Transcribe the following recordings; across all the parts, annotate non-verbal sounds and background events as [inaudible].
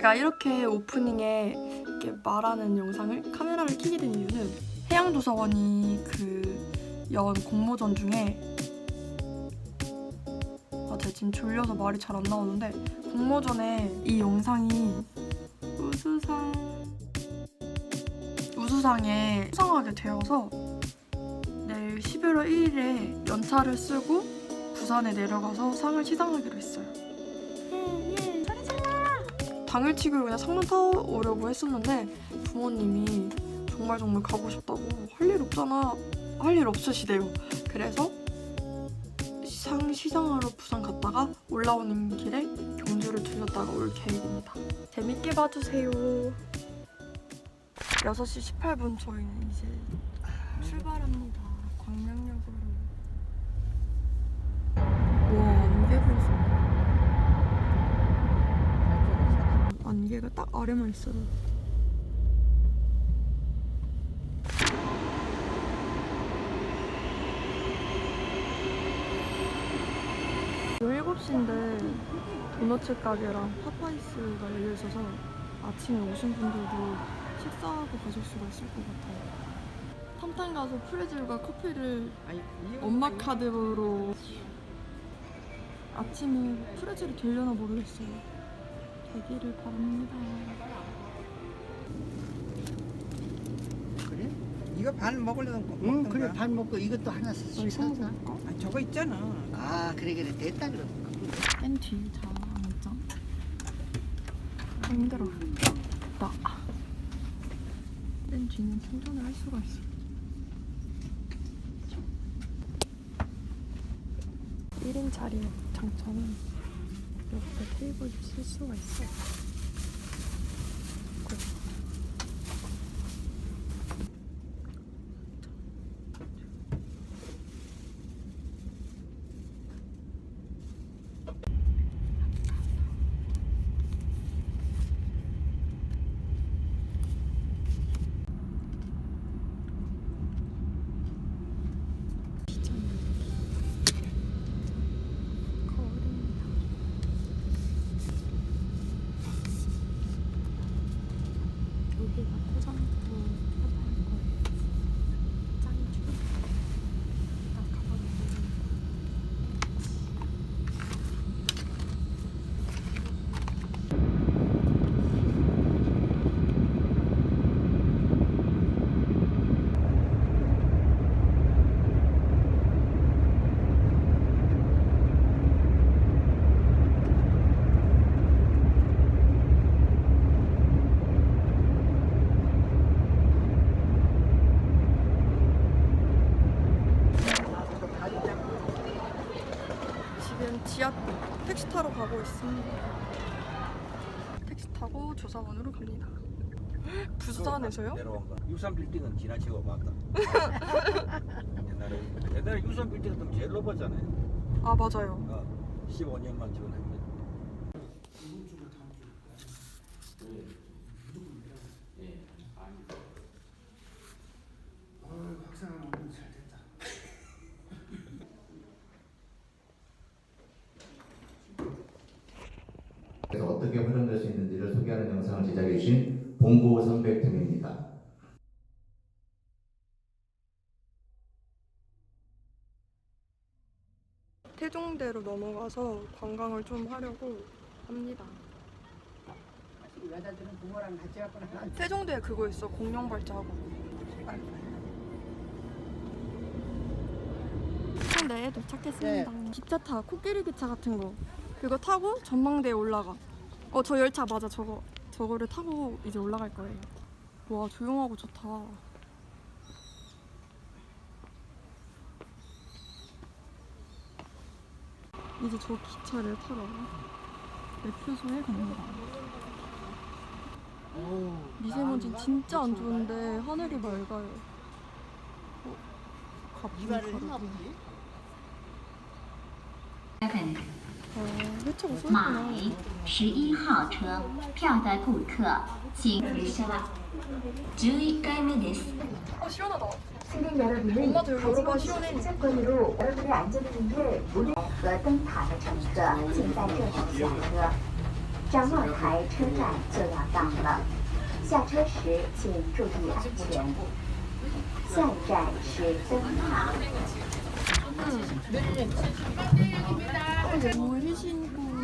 제가 이렇게 오프닝에 이렇게 말하는 영상을 카메라를 켜게 된 이유는 해양도서관이 그 연 공모전 중에 아 제가 지금 졸려서 말이 잘 안 나오는데 공모전에 이 영상이 우수상 우수상에 수상하게 되어서 내일 11월 1일에 연차를 쓰고 부산에 내려가서 상을 시상하기로 했어요. 당일치기로 그냥 상만 타오려고 했었는데 부모님이 정말 정말 가고 싶다고 할 일 없잖아 할 일 없으시대요. 그래서 상 시상하러 부산 갔다가 올라오는 길에 경주를 들렸다가 올 계획입니다. 재밌게 봐주세요. 6시 18분 저희는 이제 출발합니다. 광명역으로. 와 안개 벌 써. 안개가 딱 아래만 있어요. 지금 7시인데 도너츠 가게랑 파파이스가 열려 있어서 아침에 오신 분들도 식사하고 가실 수가 있을 것 같아요. 탐탐 가서 프레즐과 커피를 엄마 카드로 아침에 프레즐이 되려나 모르겠어요. 되기를 바랍니다. 그래? 이거 반 먹으려던 거 응 먹던 그래 거야? 밥 먹고 이것도 하나씩 저희 사자 사먹을까? 아, 저거 있잖아. 아 그래 그래 됐다 그럼 뺀뒤 다 앉아. 힘들어. 나. 뺀 뒤는 충전을 할 수가 있어. 1인 자리의 장점은 옆에 테이블도 쓸 수가 있어. 그래. 거울입니다. 여기가 포장도 해봐할 거예요. 짱이죠. 딱 가봐도 지금 지하 택시 타러 가고 있습니다. 택시 타고 조사원으로 갑니다. [gasps] 부산에서요? 내려온 거. 유산 빌딩은 지나치고 봤다. [laughs] 옛날에 옛날에 유산 빌딩은 좀 제일 높았잖아요. 아 맞아요. 어, 15년만 지원했는데. 그 래서 어떻게 활용될 수 있는지를 소개하는 영상을 제작해 주신 봉고 선배팀입니다. 태종대로 넘어가서 관광을 좀 하려고 합니다. 여자들은 부모랑 같이 왔구나 태종대에 그거 있어 공룡 발자국. 태종대에 도착했습니다. 기차 타 코끼리 기차 같은 거 그거 타고 전망대에 올라가. 어 저 열차 맞아 저거 저거를 타고 이제 올라갈 거예요. 와 조용하고 좋다. 이제 저 기차를 타러 매표소에 갑니다. 미세먼지 진짜 안 좋은데 하늘이 맑아요. 어, 가끔 이발을 했나. 보지 哦，那这么说 马 呢？十一号车票的顾客，请列車は11回目です。 어 시원하다. 승객 여러분은 엄마도 여기 열어봐 가지고 시원해. 계신 채권으로 여러분의 안전을 위해 문을和灯塔的乘客，请在这里下车。 张茂台车站就要到了，下车时请注意安全。下一站是灯塔。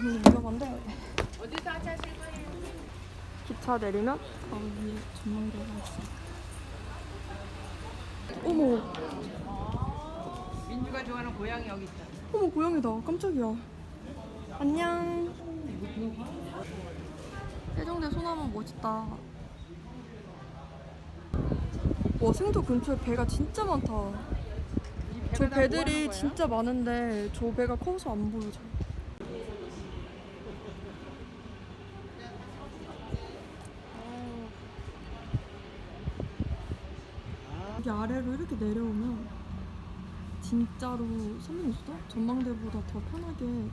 너무 휘신고는 위험한데 기차 내리면? 위에 전망대가 있어 어머. 민주가 좋아하는 고양이 여기 있다. 어머 고양이다. 깜짝이야. 안녕. 해병대 소나무 멋있다. 와 생도 근처에 배가 진짜 많다. 저 배들이 진짜 많은데 저 배가 커서 안 보여져 여기 아래로 이렇게 내려오면 진짜로 선배님 수도 전망대보다 더 편하게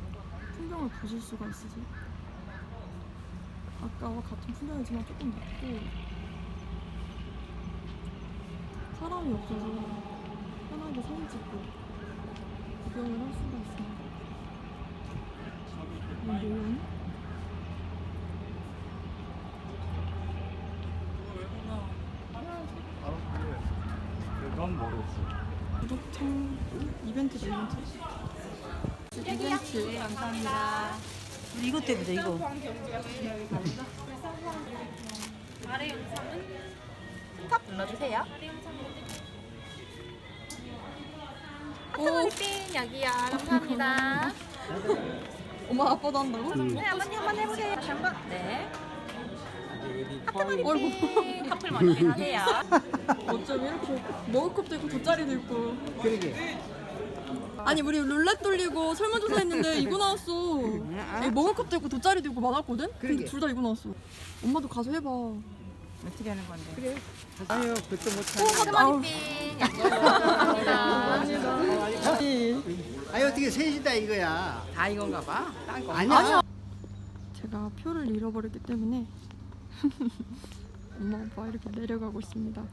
풍경을 보실 수가 있으세요. 아까와 같은 풍경이지만 조금 낮고 사람이 없어서 편하게 사진 찍고 구경을 할 수가 있습니다. 이 노은 너무 멀었어. 구독창 이벤트죠 이벤트. 이벤트 감사합니다. 이것 때문에 이거. 눌러주세요. 오, 핀 여기요. 감사합니다. 엄마 아빠도 한다고? 네, 아버님 한번 해보세요. 다시 한 번. 네. 핀 커플 머리 하세요. 어쩜 이렇게 머그컵도 있고 돗자리도 있고 그러게. 아니 우리 룰렛 돌리고 설문조사 했는데 이거 나왔어 아니, 머그컵도 있고 돗자리도 있고 많았거든? 근데 그러게. 둘 다 이거 나왔어 엄마도 가서 해봐 어떻게 하는 건데? 그래. 아유, 그것도 못하네. 아우. 아니 어떻게 셋이다 이거야. 다 이건가 봐. 딴 거. 아니야. 제가 표를 잃어버렸기 때문에 [laughs] 엄마 아빠 이렇게 내려가고 있습니다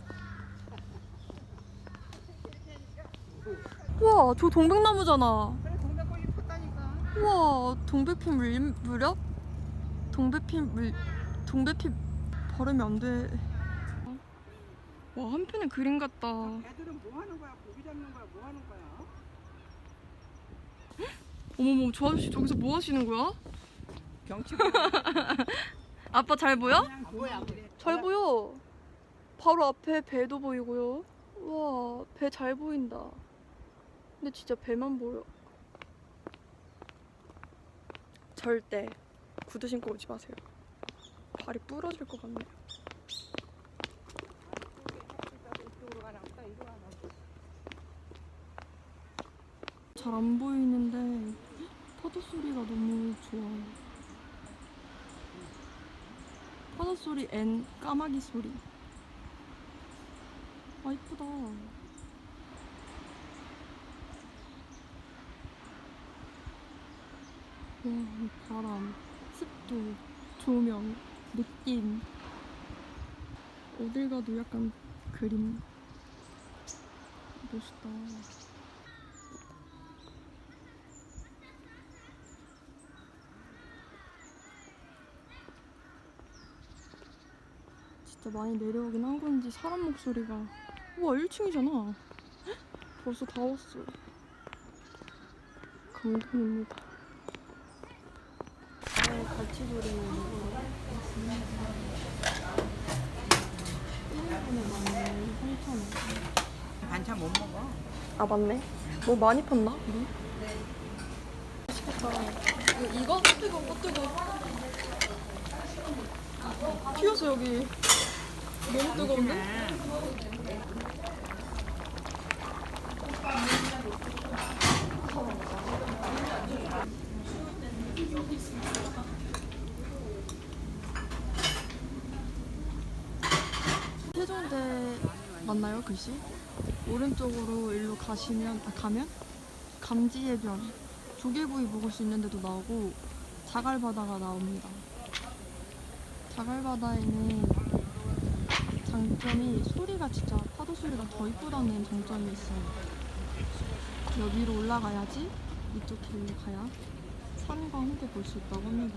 우와 저 동백나무잖아 그래, 동백꽃이 폈다니까. 우와 동백핀 물, 무렵? 동백핀 물 동백핀 발음이 안 돼. 와 한편의 그림 같다. 애들은 뭐 하는 거야? 고기 잡는 거야? 뭐 하는 거야? 어머머 저 아저씨 저기서 뭐 하시는 거야? 경치 [laughs] 아빠 잘 보여? 잘 보여. 바로 앞에 배도 보이고요. 우와 배 잘 보인다. 근데 진짜 배만 보여. 절대 구두 신고 오지 마세요. 발이 부러질 것 같네요. 이쪽으로 가나 보다. 이리 가나 보다. 잘안 보이는데 파도 소리가 너무 좋아요. 파도 소리 앤 까마귀 소리. 아 이쁘다. 와, 이 바람, 습도, 조명, 느낌. 어딜 가도 약간 그림. 멋있다. 진짜 많이 내려오긴 한 건지 사람 목소리가 우와 1층이잖아 벌써 다 왔어 감동입니다 아 왔습니다 1인분에 13,000원 반찬 못 먹어. 아 맞네 뭐 많이 팠나? 우리? 맛있겠다 이거, 이거 뜨거 이거 뜨거 튀었어 여기 너무 뜨거운데? 세종대 맞나요 글씨? 오른쪽으로 일로 가시면 아, 가면 감지해변 조개구이 먹을 수 있는 데도 나오고 자갈바다가 나옵니다. 자갈바다에는 장점이 소리가 진짜 파도 소리가 더 이쁘다는 장점이 있어요. 여기로 올라가야지 이쪽 길로 가야 산과 함께 볼 수 있다고 합니다.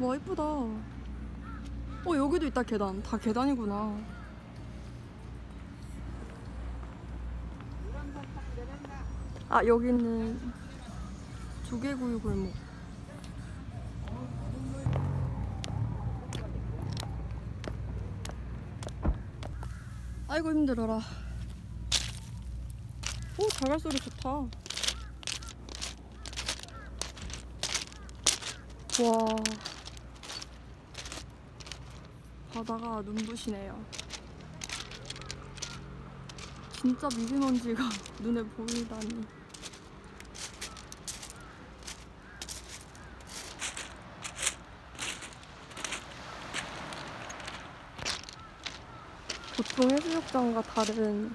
와 이쁘다. 어 여기도 있다 계단. 다 계단이구나. 아 여기는 조개구이 골목. 아이고 힘들어라. 오 자갈 소리 좋다. 와 바다가 눈부시네요. 진짜 미세먼지가 [laughs] 눈에 보이다니. 보통 해수욕장과 다른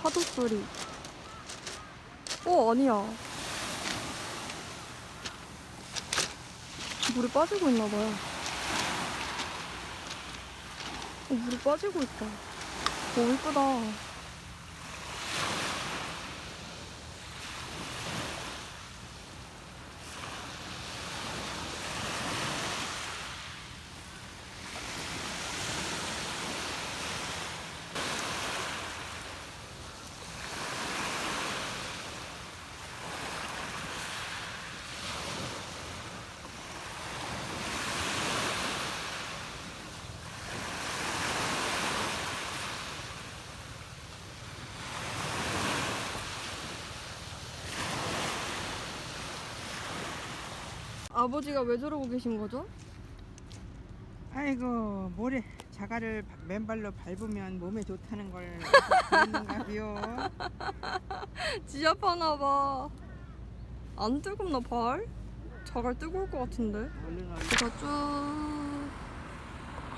파도 소리. 어 아니야. 물에 빠지고 있나 봐요. 어, 물에 빠지고 있다. 오 이쁘다. 아버지가 왜 저러고 계신 거죠? 아이고 모래 자갈을 바- 맨발로 밟으면 몸에 좋다는 걸 [laughs] 그랬는가비요. 지압하나 봐. 안 뜨겁나 발? 자갈 뜨거울 것 같은데. 얼른 얼른. 제가 쭉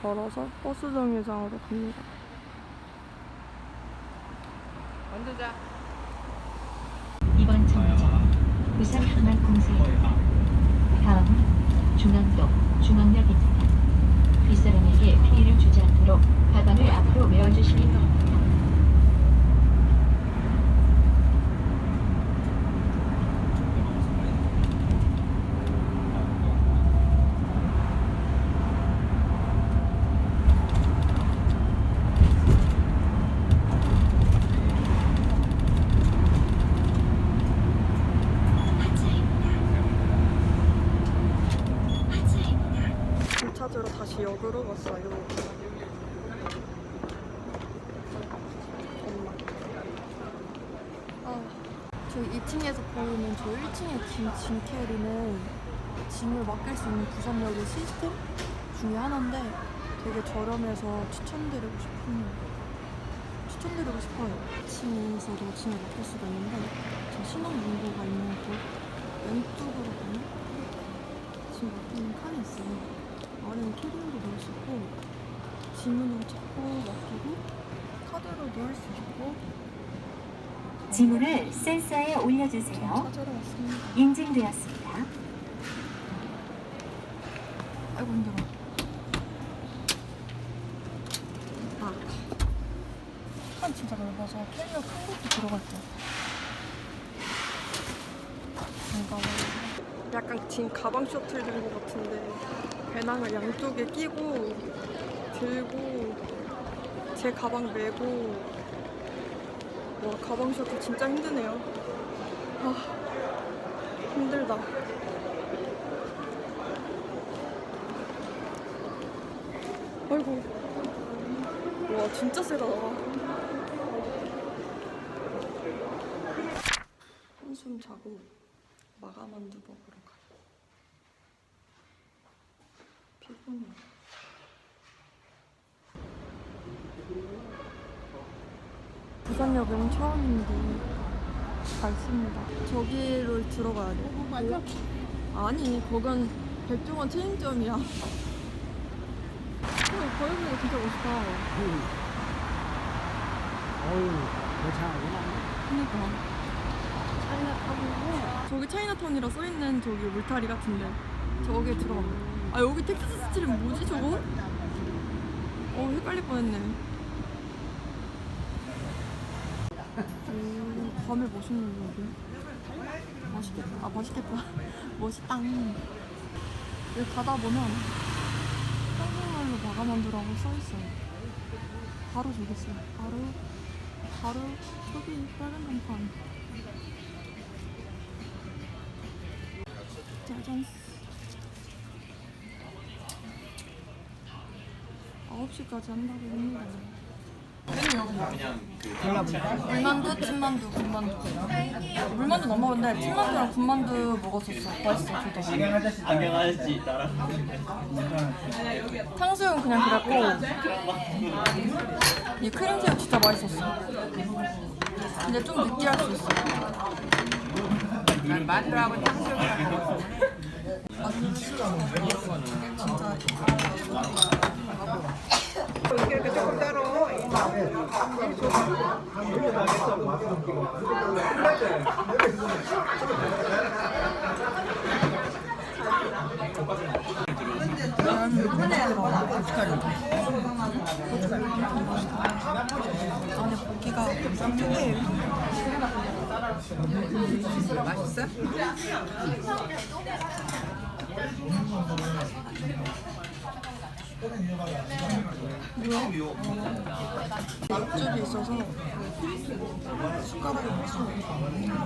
걸어서 버스 정류장으로 갑니다. 원두자. 이번 정류장 부산 항만 공사입니다. 중앙동 중앙역입니다. 뒷사람에게 피해를 주지 않도록 가방을 앞으로 메어주시기 바랍니다. 길 찾으러 다시 역으로 왔어요. 엄마. 아, 저희 2층에서 보이는 저 1층의 긴 짐캐리는 짐을 맡길 수 있는 부산역의 시스템 중에 하나인데 되게 저렴해서 추천드리고 싶습니다. 추천드리고 싶어요. 2층에서도 짐을 맡길 수가 있는데 저 신혼문고가 있는 곳 왼쪽으로 가면 짐 맡기는 칸이 있어요. 안에는 캐리어도 넣을 수 있고 지문으로 찾고 맡기고 카드로 넣을 수 있고 지문을 센서에 올려주세요. 인증되었습니다. 아이고 힘들어. 아, 칸 진짜 넓어서 캐리어 큰 것도 들어갈. 잠깐만. 약간 지금 가방 셔틀 된것 같은데 배낭을 양쪽에 끼고 들고 제 가방 메고 와 가방 셔틀 진짜 힘드네요. 아 힘들다. 아이고. 와, 진짜 세다. 한숨 자고 마가만두 먹으러 가요. 피곤해. 부산역은 처음인데 밝습니다. 저기로 들어가야 돼. 맞아? 아니, 거긴 백종원 체인점이야. 어, 거기 보니까 진짜 멋있다. 어유 괜찮아. 그니까. 저기 차이나타운이라 써있는 저기 울타리 같은데. 저기에 들어가면. 아, 여기 텍사스 스트릿 뭐지, 저거? 어, 헷갈릴 뻔했네. 오, 밤에 멋있는데, 여기. 맛있겠다. 아, 맛있겠다. [laughs] 멋있다. 여기 가다 보면 한국말로 마감한두라고 써있어요. 바로 저기 있어요. 바로, 바로 저기 빨간 간판. 짜잔. 9시까지 한다고 합니다. 물만두, 찐만두, 군만두. 물만두 너무 먹었는데 찐만두랑 군만두 먹었었어. 맛있어, 둘 다. 안경 아저씨 따라. 탕수육은 그냥 그랬고 이 크림새우 진짜 맛있었어. 근데 좀 느끼할 수 있어. 난 만두하고 탕수육이랑 먹었어. 진짜 이렇게 조금 따로. 짱짱해요. 맛있어? 육즙이 있어서 숟가락에 할수 없어. 열리면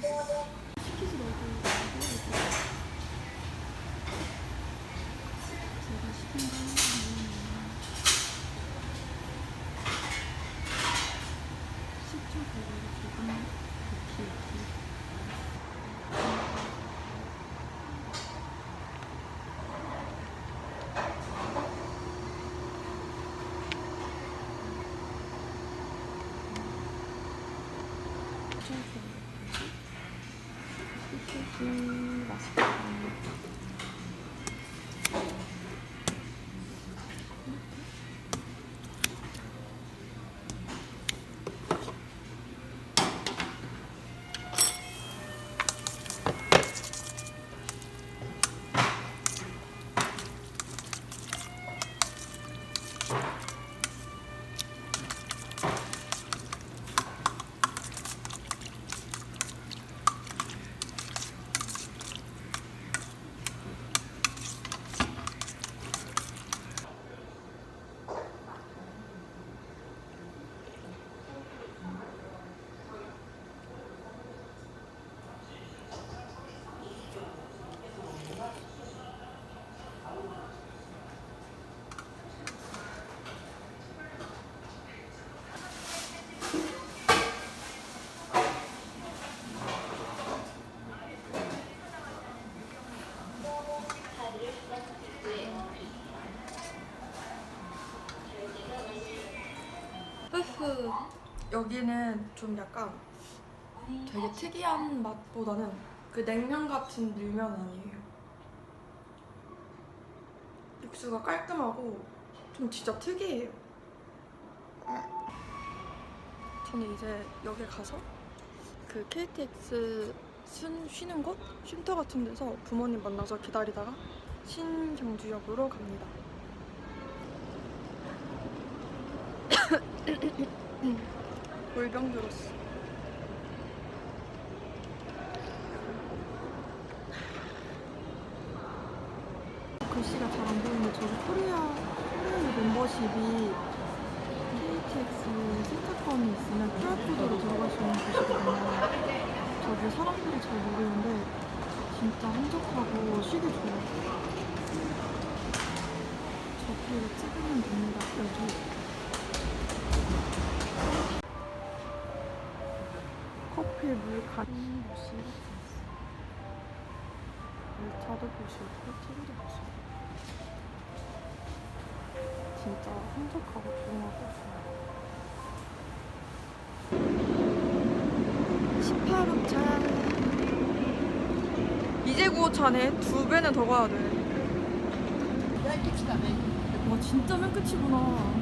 시키지 말고. 제가 시킨 거는 식초 배를 조금 이렇게 이렇게. 음, 흐흐. 여기는 좀 약간 되게 특이한 맛보다는 그 냉면 같은 밀면 아니에요. 육수가 깔끔하고 좀 진짜 특이해요. 저는 이제 여기 가서 그 KTX 순, 쉬는 곳? 쉼터 같은 데서 부모님 만나서 기다리다가 신경주역으로 갑니다. 골병 들었어. 글씨가 잘 이제 9호차네 두 배는 더 가야 돼. 와 진짜 맨 끝이구나.